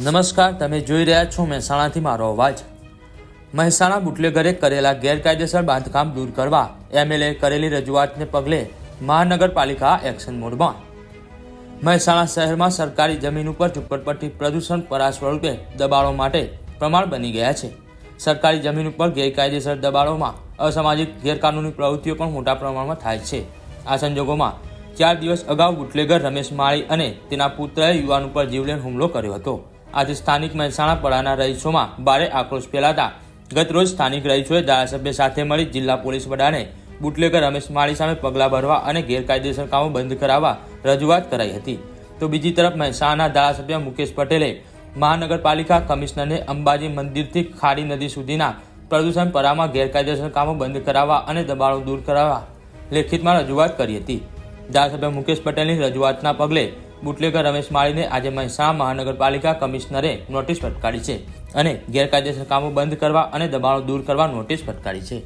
નમસ્કાર, તમે જોઈ રહ્યા છો મહેસાણાથી મારો અવાજ. મહેસાણા બુટલેગરે કરેલા ગેરકાયદેસર બાંધકામ દૂર કરવા એમએલએ કરેલી રજૂઆતને પગલે મહાનગરપાલિકા એક્શન મોડમાં. મહેસાણા શહેરમાં સરકારી જમીન ઉપર ઝુંપડપટ્ટી પ્રદૂષણ પરા સ્વરૂપે દબાણો માટે પ્રમાણ બની ગયા છે. સરકારી જમીન ઉપર ગેરકાયદેસર દબાણોમાં અસામાજિક ગેરકાનૂની પ્રવૃત્તિઓ પણ મોટા પ્રમાણમાં થાય છે. આ સંજોગોમાં ચાર દિવસ અગાઉ બુટલેગર રમેશ માળી અને તેના પુત્રએ યુવાન ઉપર જીવલેણ હુમલો કર્યો હતો. આથી સ્થાનિક મહેસાણા પડાના રહીશોમાં ભારે આક્રોશ ફેલાતા ગતરોજ સ્થાનિક રહીશોએ ધારાસભ્ય સાથે મળી જિલ્લા પોલીસ વડાને બુટલેગર રમેશ માળી સામે પગલાં ભરવા અને ગેરકાયદેસર કામો બંધ કરાવવા રજૂઆત કરાઈ હતી. તો બીજી તરફ મહેસાણાના ધારાસભ્ય મુકેશ પટેલે મહાનગરપાલિકા કમિશનરને અંબાજી મંદિરથી ખાડી નદી સુધીના પ્રદૂષણ પરામાં ગેરકાયદેસર કામો બંધ કરાવવા અને દબાણો દૂર કરાવવા લેખિતમાં રજૂઆત કરી હતી. ધારાસભ્ય મુકેશ પટેલની રજૂઆતના પગલે બુટલેગર રમેશ માળીને આજે મહેસાણા મહાનગરપાલિકા કમિશનરે નોટિસ ફટકારી છે અને ગેરકાયદેસર કામો બંધ કરવા અને દબાણો દૂર કરવા નોટિસ ફટકારી છે.